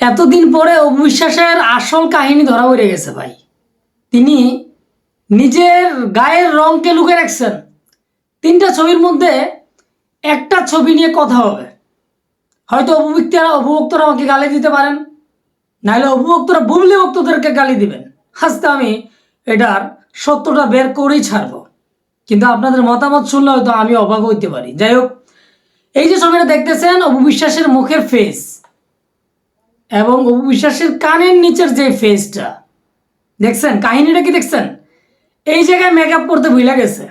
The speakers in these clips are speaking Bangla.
এতদিন পরে অবিশ্বাসের আসল কাহিনী ধরা পড়ে গেছে ভাই। তিনি নিজের গায়ের রংকে লুকে রাখছেন। তিনটা ছবির মধ্যে একটা ছবি নিয়ে কথা হবে। হয়তো অভিভুক্তরা অভিভক্তরা আমাকে গালি দিতে পারেন, নাহলে অভিভক্তরা বুবলি ভক্তদেরকে গালি দিবেন। আজকে আমি এটার সত্যটা বের করেই ছাড়বো। কিন্তু আপনাদের মতামত শুনলে হয়তো আমি অবাক হইতে পারি। যাই হোক, এই যে ছবিটা দেখতেছেন অবিশ্বাসের মুখের ফেস এবং অবিশ্বাসের কানের নিচের যে ফেসটা দেখছেন? কাহিনীটা কি দেখছেন? এই জায়গায় মেকআপ করতে ভুলে গেছে।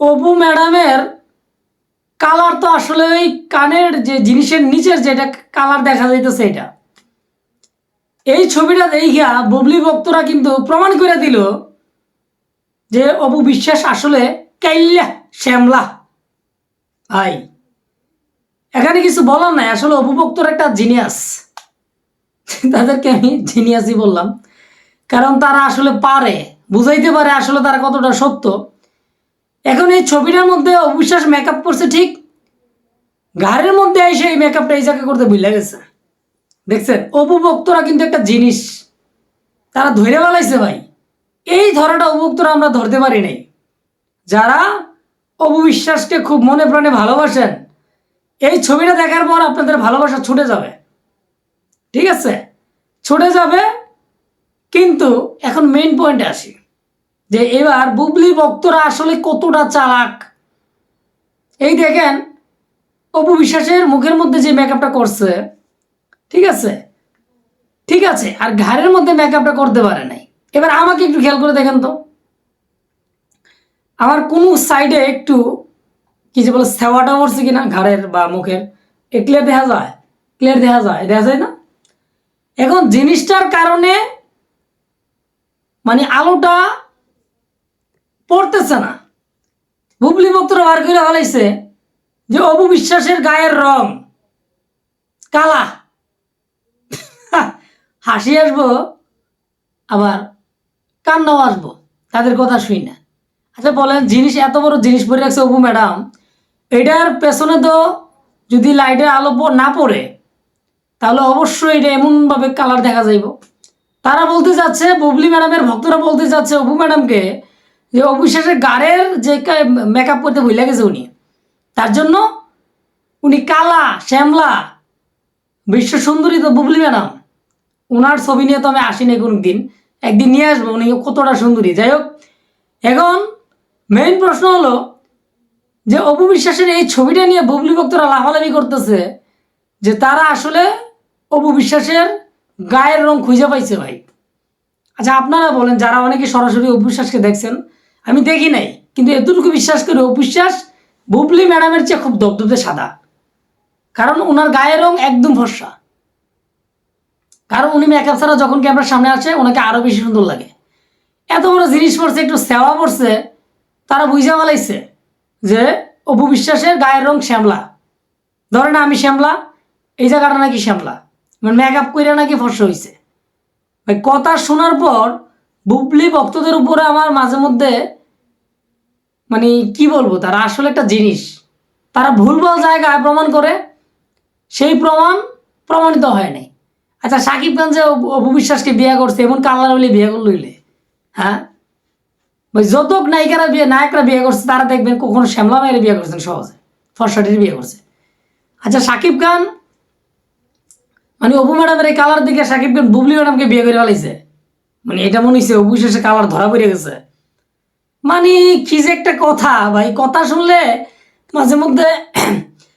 অপু ম্যাডামের কালার তো আসলে ওই কানের যে জিনিসের নিচের যেটা কালার দেখা যাইতেছে এটা। এই ছবিটা দেখিয়া বুবলি ভক্তরা কিন্তু প্রমাণ করে দিল যে অপু বিশ্বাস আসলে কাইল্লা শ্যামলা ভাই। এখানে কিছু বলার নাই, আসলে অপুভক্তর একটা জিনিয়াস তাদেরকে আমি জিনিয়াসই বললাম। কারণ তারা আসলে পারে, বুঝাইতে পারে আসলে তারা কতটা সত্য। এখন এই ছবিটার মধ্যে অবিশ্বাস মেকআপ করছে ঠিক, ঘাড়ের মধ্যে এসে এই মেকআপটা এই জায়গা করতে ভুলে গেছে। দেখছেন অপুভক্তরা কিন্তু একটা জিনিস, তারা ধরে বেলাইছে ভাই। এই ধরাটা অপুভক্তরা আমরা ধরতে পারি নাই। যারা অপবিশ্বাসকে খুব মনে প্রাণে ভালোবাসেন, এই ছবিটা দেখার পর আপনাদের ভালোবাসা ছুটে যাবে। ঠিক আছে? ছুটে যাবে, কিন্তু এখন মেইন পয়েন্টে আসি, যে এবার বুবলি ভক্তরা আসলে কতটা চালাক? এই দেখেন, অপু বিশ্বাসের মুখের মধ্যে যে মেকআপটা করছে, ঠিক আছে? ঠিক আছে, আর ঘাড়ের মধ্যে মেকআপটা করতে পারে নাই। এবার আমাকে একটু খেয়াল করে দেখেন তো। আমার কোনো সাইডে একটু, কি যে বলে, সেওয়াটা পড়ছে কিনা ঘাড়ের বা মুখের, এ ক্লিয়ার দেখা যায় ক্লিয়ার দেখা যায় দেখা যায় না? এখন জিনিসটার কারণে মানে আলোটা পড়তেছে না। বুবলি ভক্তরা বার করে ফেলাইছে যে অপু বিশ্বাসের গায়ের রং কালা। হাসি আসব, আবার কান্নাও আসব, তাদের কথা শুই না। আচ্ছা বলেন, জিনিস এত বড় জিনিস পরে রাখছে অপু ম্যাডাম, এটার পেছনে তো যদি লাইটের আলো না পড়ে তাহলে অবশ্যই এটা এমনভাবে কালার দেখা যাইব। তারা বলতে যাচ্ছে, বুবলি ম্যাডামের ভক্তরা বলতে যাচ্ছে, অপু ম্যাডামকে যে অবিশ্বাসের গাড়ের যে মেকআপ করতে ভুলে গেছে উনি। তার জন্য উনি কালা, শ্যামলা, বিশ্ব সুন্দরী তো বুবলি ম্যাডাম ওনার ছবি নিয়ে তো আমি আসিনি কোনো দিন একদিন নিয়ে আসব, উনি কতটা সুন্দরী। যাই হোক, এখন মেইন প্রশ্ন হলো যে অপু বিশ্বাসের এই ছবিটা নিয়ে বুবলি ভক্তরা লাফালাফি করতেছে যে তারা আসলে অপু বিশ্বাসের গায়ের রং খুঁজে পাইছে ভাই। আচ্ছা আপনারা বলেন, যারা অনেকে সরাসরি অপু বিশ্বাসকে দেখছেন, আমি দেখি নাই, কিন্তু এতটুকু বিশ্বাস করি অপু বিশ্বাস বুবলি ম্যাডামের চেয়ে খুব দপদপে সাদা। কারণ ওনার গায়ের রং একদম ফর্সা। কারণ উনি মেকআপ ছাড়া যখন ক্যামেরার সামনে আসে, ওনাকে আরও বেশি সুন্দর লাগে। এত বড় জিনিস পড়ছে, একটু সেওয়া পড়ছে, তারা বুঝা বলাইছে যে অপু বিশ্বাসের গায়ের রং শ্যামলা। ধরে না আমি শ্যামলা, এই জায়গাটা নাকি শ্যামলা। মানে মেকআপ করে নাকি ফর্সা হয়েছে ভাই, কথা শোনার পর বুবলি ভক্তদের উপরে আমার মাঝে মধ্যে মানে কি বলব, তারা আসলে একটা জিনিস। তারা ভুলভাল জায়গায় প্রমাণ করে, সেই প্রমাণ প্রমাণিত হয় নাই। আচ্ছা সাকিব খান যে অপু- অপু বিয়ে করছে, এমন কালার হলে বিয়ে করল হ্যাঁ? ওই যত নায়িকারা বিয়ে, নায়করা বিয়ে করছে, তারা দেখবেন কখনো শ্যামলা মায়ের বিয়ে করছেন সহজে। ফর্সাটির বিয়ে করছে। আচ্ছা সাকিব খান মানে অপু ম্যাডামের এই কালার দিকে সাকিব খান বুবলি ম্যাডামকে বিয়ে করে ফেলাইছে। মানে এটা মনে হচ্ছে অপু শেষে কালার ধরা পড়ে গেছে। মানে কি যে একটা কথা, ভাই, কথা শুনলে মাঝে মধ্যে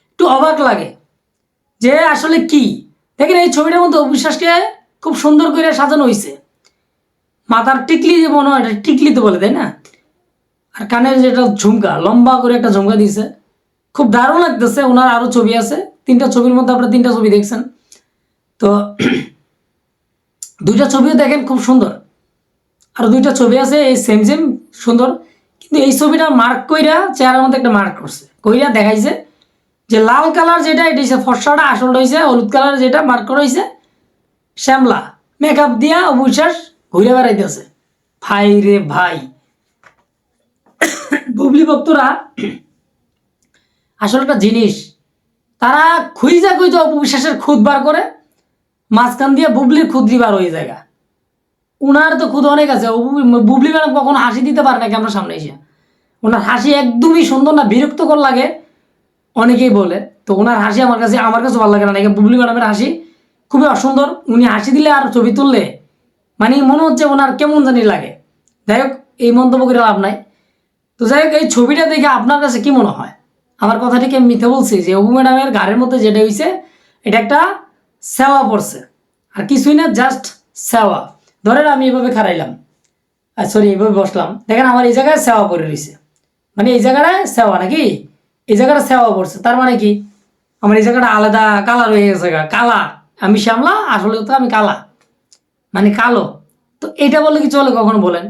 একটু অবাক লাগে। যে আসলে কি? দেখেন এই ছবিটার মধ্যে অবিশ্বাসকে খুব সুন্দর করে সাজানো হয়েছে মাথার টিকলি যে মনে হয় টিকলি তো বলে, তাই না? আর কানের যেটা ঝুমকা, লম্বা করে একটা ঝুমকা দিয়েছে খুব দারুণ লাগতেছে, ওনার আরও ছবি আছে। তিনটা ছবির মধ্যে আপনারা তিনটা ছবি দেখছেন। তো দুইটা ছবিও দেখেন খুব সুন্দর। আর দুইটা ছবি আছে, এই সেম সেম সুন্দর। কিন্তু এই ছবিটা মার্ক কইরা চেহারার মধ্যে একটা মার্ক করছে। কইরা দেখাইছে যে লাল কালার যেটা, এটা হচ্ছে ফর্সাটা, আসলটা হয়েছে হলুদ কালার যেটা মার্ক করা হয়েছে শ্যামলা। মেকআপ দিয়া অবিশ্বাস ঘুরে বেড়াইতেছে। ভাই রে ভাই। বুবলি ভক্তরা আসলে একটা জিনিস, তারা খুঁজা খুঁজা অপবিশ্বাসের খুদ বার করে মাঝখান দিয়ে বুবলির ক্ষুদ্রি বার হয়ে জায়গা। উনার তো খুদ অনেক আছে বুবলি- ম্যাডাম কখনো হাসি দিতে পারে না ক্যামেরার সামনে এসে? ওনার হাসি একদমই সুন্দর না, বিরক্তকর লাগে, অনেকেই বলে। তো ওনার হাসি আমার কাছে আমার কাছে ভালো লাগে না, নাকি বুবলি ম্যাডামের হাসি? খুবই অসুন্দর, উনি হাসি দিলে আর ছবি তুললে মানে মনে হচ্ছে ওনার কেমন জানি লাগে। যাই হোক, এই মন্তব্য করে লাভ নাই। তো যাই হোক, এই ছবিটা দেখে আপনার কাছে কি মনে হয়? আমার কথাটিকে মিথ্যে বলছি যে অবু ম্যাডামের গাড়ির মধ্যে যেটা হয়েছে এটা একটা সেওয়া পড়ছে। আর কিছুই না জাস্ট সেওয়া। ধরেন আমি এভাবে খারাইলাম সরি এইভাবে বসলাম। দেখেন আমার এই জায়গায় সেওয়া পড়ে রয়েছে। মানে এই জায়গাটায় সেওয়া নাকি? এই জায়গাটা সেওয়া পড়ছে। তার মানে কি? আমার এই জায়গাটা আলাদা কালার হয়ে গেছে কালা। আমি শ্যামলা, আসলে তো আমি কালা। মানে কালো। তো এটা বললে কি চলে কখনো বলেন?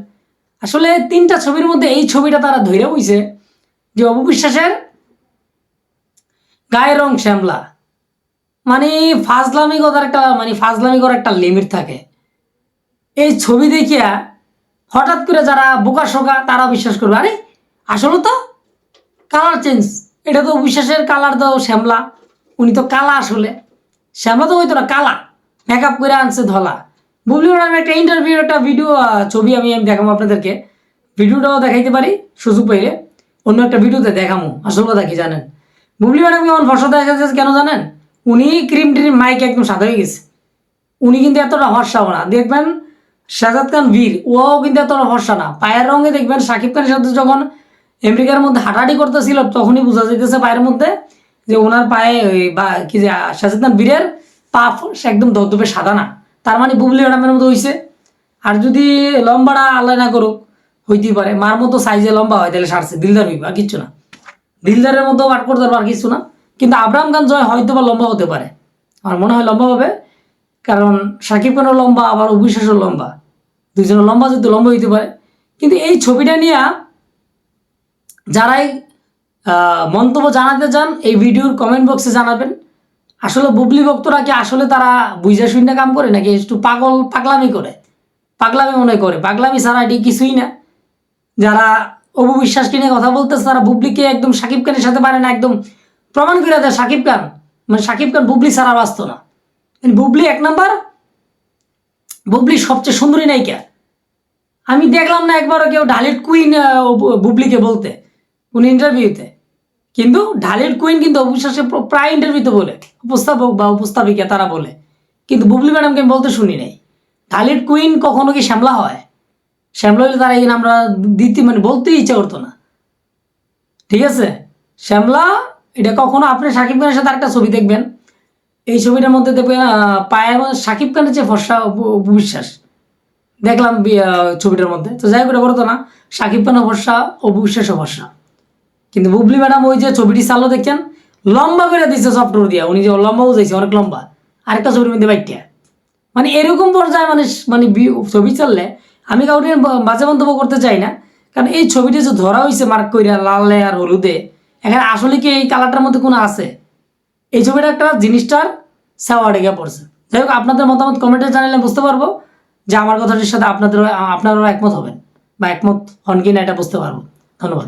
আসলে তিনটা ছবির মধ্যে এই ছবিটা তারা ধরে বইছে যে অপবিশ্বাসের গায়ের রং শ্যামলা। মানে ফাজলামি করার একটা মানে ফাজলামি করার একটা লিমিট থাকে। এই ছবি দেখিয়া হঠাৎ করে যারা বোকা শোকা তারা বিশ্বাস করবে, আরে আসলে তো কালার চেঞ্জ এটা তো বিশ্বাসের কালার তো শ্যামলা। উনি তো কালা আসলে। শ্যামলা তো হইতো না, কালা। মেকআপ করে আনছে ধলা। বুবলি ম্যাডাম একটা ইন্টারভিউ একটা ভিডিও ছবি আমি আমি দেখাবো আপনাদেরকে। ভিডিওটাও দেখাইতে পারি, সুযোগ পাইলে। অন্য একটা ভিডিওতে দেখামো। আসল কথা কি জানেন? বুবলি ম্যাডাম কেমন ফসল দেখা যাচ্ছে কেন জানেন? উনি ক্রিম ট্রিম মাইক একদম সাদা হয়ে গেছে। উনি কিন্তু এতটা হর্ষাও না। দেখবেন শাহজাদ খান বীর ওও কিন্তু এতটা হর্ষা না। পায়ের রঙে দেখবেন সাকিব খানের সাথে যখন আমেরিকার মধ্যে হাঁটাহাঁটি করতেছিল, তখনই বোঝা যাইতেছে পায়ের মধ্যে যে ওনার পায়ে বা কি যে শাহজাদ খান বীরের পা সে একদম ধবধবে সাদা না। তার মানে বুবলি ম্যাডামের মতো হইছে। আর যদি লম্বাটা আল্লাহ না করুক, হইতেই পারে। মার মতো সাইজে লম্বা হয়, তাহলে সারছে। দিলদার হইবে, আর কিচ্ছু না। দিলদারের মতো পাঠ করতে পারব আর কিছু না। কিন্তু আব্রাহাম খান জয় হয়তো বা লম্বা হতে পারে। আমার মনে হয় লম্বা হবে, কারণ সাকিব খানও লম্বা, আবার অবিশ্বাসও লম্বা। দুজনে লম্বা যদি লম্বা হইতে পারে। কিন্তু এই ছবিটা নিয়ে যারাই মন্তব্য জানাতে চান, এই ভিডিওর কমেন্ট বক্সে জানাবেন। আসলে বুবলি ভক্তরা কি আসলে তারা বুঝা শূন্য কাম করে, নাকি একটু পাগল পাগলামি করে? পাগলামি মনে করে। পাগলামি ছাড়া এটি কিছুই না। যারা অবু বিশ্বাসকে নিয়ে কথা বলতেছে, তারা বুবলিকে একদম সাকিব খানের সাথে পারে না, একদম প্রমাণ করে দেয় সাকিব খান। মানে সাকিব খান বুবলি ছাড়া বাঁচত না। মানে বুবলি এক নাম্বার, বুবলি সবচেয়ে সুন্দরী নায়িকা। আমি দেখলাম না একবারও কেউ ঢালির কুইন বুবলিকে বলতে, কোন ইন্টারভিউতে কিন্তু ঢালির কুইন কিন্তু অবিশ্বাসে প্র- প্রায় ইন্টারভিউতে বলে, উপস্থাপক বা উপস্থাপিকা তারা বলে। কিন্তু বুবলি ম্যাডামকে আমি বলতে শুনি নাই। ঢালির কুইন কখনো কি শ্যামলা হয়? শ্যামলা হলে তারা এই আমরা দিতে মানে বলতেই ইচ্ছা করতো না। ঠিক আছে? শ্যামলা এটা কখনো আপনি সাকিব খানের সাথে একটা ছবি দেখবেন? এই ছবিটার মধ্যে দেখবেন মধ্যে সাকিব খানের যে ফর্সা উপ- উপবিশ্বাস। দেখলাম ছবিটার মধ্যে। তো যাই করে বলতো না, সাকিব খানও ভরসা অবিশ্বাসও ভরসা কিন্তু বুবলি ম্যাডাম ওই যে ছবিটি চালো দেখছেন, লম্বা করে দিচ্ছে সফটওয়্যার দিয়া। উনি যে লম্বা বুঝাইছে, অনেক লম্বা। আরেকটা ছবির মধ্যে বাইকটা মানে এরকম পর্যায়ে মানে মানে ছবি চললে, আমি কাউকে বাজে মন্তব্য করতে চাই না। কারণ এই ছবিটা যে ধরা হয়েছে মার্ক কইরা লালে আর হলুদে এখানে আসলে কি এই কালারটার মধ্যে কোনো আছে? এই ছবিটা একটা জিনিসটার সেওয়া ডেকে পড়ছে। যাই হোক, আপনাদের মতামত কমেন্টে জানালে বুঝতে পারব যে আমার কথাটির সাথে আপনাদের, আপনারাও একমত হবেন বা একমত হন কি না এটা বুঝতে পারব। ধন্যবাদ।